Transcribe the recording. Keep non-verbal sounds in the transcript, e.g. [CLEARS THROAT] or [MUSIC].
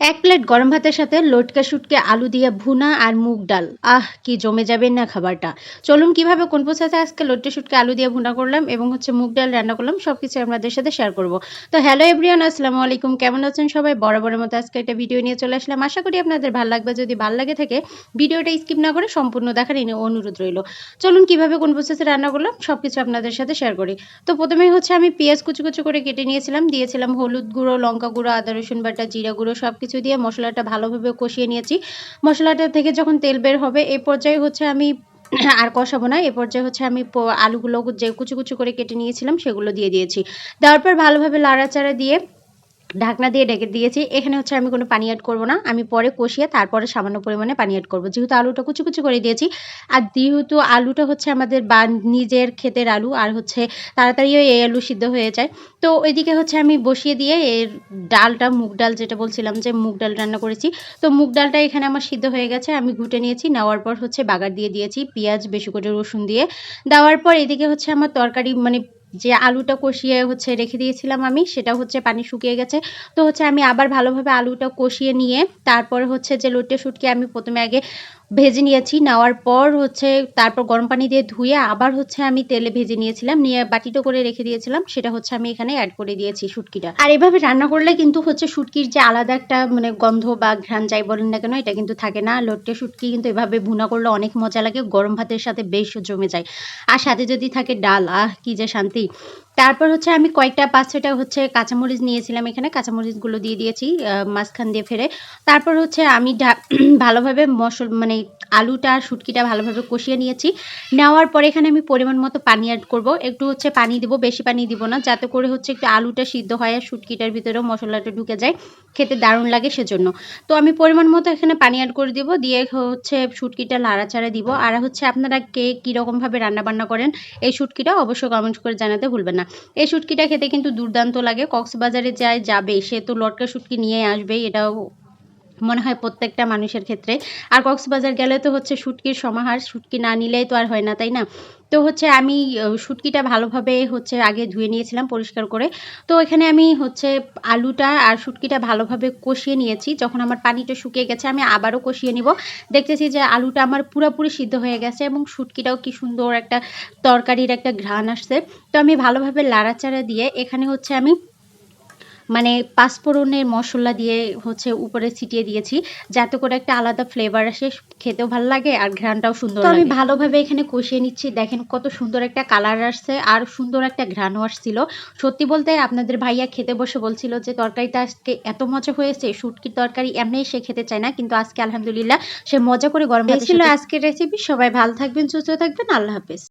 এক প্লেট গরম ভাতের সাথে লটকা শুটকে আলু দিয়ে ভুনা আর মুগ ডাল। আহ, কি জমে যাবে না খাবারটা। চলুন কীভাবে কোন পোসাতে আজকে লটকা শুটকে আলু দিয়ে ভুনা করলাম এবং হচ্ছে মুগ ডাল রান্না করলাম সব কিছু আপনাদের সাথে শেয়ার করব। তো হ্যালো এভরিয়ান আসসালামু আলাইকুম। কেমন আছেন সবাই? বরাবরের মতো আজকে একটা ভিডিও নিয়ে চলে আসলাম। আশা করি আপনাদের ভালো লাগবে। যদি ভালো লাগে থাকে ভিডিওটা স্কিপ না করে সম্পূর্ণ দেখার এনে অনুরোধ রইল। চলুন কীভাবে কোন প্রসেসে রান্না করলাম সব কিছু আপনাদের সাথে শেয়ার করি। তো প্রথমেই হচ্ছে আমি পেঁয়াজ কুচু কুচু করে কেটে নিয়েছিলাম। দিয়েছিলাম হলুদ গুঁড়ো, লঙ্কা গুঁড়ো, আদা রসুন বাটা, জিরা গুঁড়ো সব কিছু দিয়ে মশলাটা ভালোভাবে কষিয়ে নিয়েছি। মশলাটা থেকে যখন তেল বের হবে এই পর্যায়ে হচ্ছে আমি [CLEARS THROAT] আর কষাবো না। এ পর্যায়ে হচ্ছে আমি আলুগুলো যে কুচু কুচু করে কেটে নিয়েছিলাম, সেগুলো দিয়ে দিয়েছি। দেওয়ার পর ভালোভাবে লাড়াচাড়া দিয়ে ঢাকনা দিয়ে ডেকে দিয়েছি। এখানে হচ্ছে আমি কোনো পানি অ্যাড করব না। আমি পরে কষিয়ে তারপরে সামান্য পরিমাণে পানি অ্যাড করব। যেহেতু আলুটা কুচি কুচি করে দিয়েছি, আর যেহেতু আলুটা হচ্ছে আমাদের বা নিজের ক্ষেতের আলু, আর হচ্ছে তাড়াতাড়িও এই আলু সিদ্ধ হয়ে যায়। তো ওইদিকে হচ্ছে আমি বসিয়ে দিয়ে এর ডালটা, মুগ ডাল যেটা বলছিলাম যে মুগ ডাল রান্না করেছি। তো মুগ ডালটা এখানে আমার সিদ্ধ হয়ে গেছে। আমি ঘুটে নিয়েছি। নেওয়ার পর হচ্ছে বাগার দিয়ে দিয়েছি। পেঁয়াজ বেশি করে রসুন দিয়ে। দেওয়ার পর এদিকে হচ্ছে আমার তরকারি মানে যে আলুটা কষিয়ে হচ্ছে রেখে দিয়েছিলাম আমি, সেটা হচ্ছে পানি শুকিয়ে গেছে। তো হচ্ছে আমি আবার ভালোভাবে আলুটা কষিয়ে নিয়ে, তারপর হচ্ছে যে লোটে শুটকে আমি প্রথমে আগে ভেজে নিয়েছি। নেওয়ার পর হচ্ছে তারপর গরম পানি দিয়ে ধুয়ে আবার হচ্ছে আমি তেলে ভেজে নিয়েছিলাম। নিয়ে বাটিটা করে রেখে দিয়েছিলাম। সেটা হচ্ছে আমি এখানে অ্যাড করে দিয়েছি শুটকিটা। আর এভাবে রান্না করলে কিন্তু হচ্ছে শুটকির যে আলাদা একটা মানে গন্ধ বা ঘ্রাণ যাই বলেন না কেন, এটা কিন্তু থাকে না। লোটে শুটকি কিন্তু এভাবে ভুনা করলে অনেক মজা লাগে। গরম ভাতের সাথে বেশ জমে যায়। আর সাথে যদি থাকে ডাল, আহ, কি যে শান্তি। তারপর হচ্ছে আমি কয়েকটা পাঁচ ছয়টা হচ্ছে কাঁচামরিচ নিয়েছিলাম এখানে, কাঁচামরিচগুলো দিয়ে দিয়েছি মাঝখান দিয়ে ফেরে তারপর হচ্ছে আমি [CLEARS THROAT] ভালোভাবে মশল মানে আলুটা আর শুটকিটা ভালোভাবে কষিয়ে নিয়েছি। নেওয়ার পরে এখানে আমি পরিমাণ মতো পানি অ্যাড করব। একটু হচ্ছে পানি দিব, বেশি পানি দিব না, যাতে করে হচ্ছে একটু আলুটা সিদ্ধ হয় আর শুটকিটার ভিতরেও মশলাটা ঢুকে যায়। খেতে দারুণ লাগে সেজন্য। তো আমি পরিমাণ মতো এখানে পানি অ্যাড করে দিব, দিয়ে হচ্ছে শুটকিটা লাড়াচাড়া দিব। আর হচ্ছে আপনারা কে কীরকমভাবে রান্নাবান্না করেন, এই শুটকিটা অবশ্যই কমেন্ট করে জানাতে ভুলবেন না। এই শুটকিটা খেতে কিন্তু দুর্দান্ত লাগে। কক্সবাজারে যায় যাবে, সে তো লটকা শুটকি নিয়ে আসবে এটাও মনে হয় প্রত্যেকটা মানুষের ক্ষেত্রে। আর কক্সবাজার গেলে তো হচ্ছে শুটকির সমাহার, শুটকি না নিলেই তো আর হয় না, তাই না? তো হচ্ছে আমি শুটকিটা ভালোভাবে হচ্ছে আগে ধুয়ে নিয়েছিলাম পরিষ্কার করে। তো এখানে আমি হচ্ছে আলুটা আর শুটকিটা ভালোভাবে কষিয়ে নিয়েছি। যখন আমার পানিটা শুকিয়ে গেছে, আমি আবারও কষিয়ে নিব। দেখতেছি যে আলুটা আমার পুরোপুরি সিদ্ধ হয়ে গেছে এবং শুটকিটাও কি সুন্দর একটা তরকারির একটা ঘ্রাণ আসছে। তো আমি ভালোভাবে লাড়াচাড়া দিয়ে এখানে হচ্ছে আমি মানে পাঁচফোড়নের মশলা দিয়ে হচ্ছে উপরে ছিটিয়ে দিয়েছি যাতে করে একটা আলাদা ফ্লেভার আসে খেতেও ভালো লাগে আর ঘ্রানটাও সুন্দর আমি ভালোভাবে এখানে কষিয়ে নিচ্ছি দেখেন কত সুন্দর একটা কালার আসছে আর সুন্দর একটা ঘ্রানও আসছিল। সত্যি বলতে আপনাদের ভাইয়া খেতে বসে বলছিল যে তরকারিটা আজকে এত মজা হয়েছে শুটকির তরকারি এমনি সে খেতে চায় না কিন্তু আজকে আলহামদুলিল্লাহ সে মজা করে গরম ছিল আজকের রেসিপি সবাই ভালো থাকবেন সুস্থ থাকবেন আল্লাহ হাফেজ।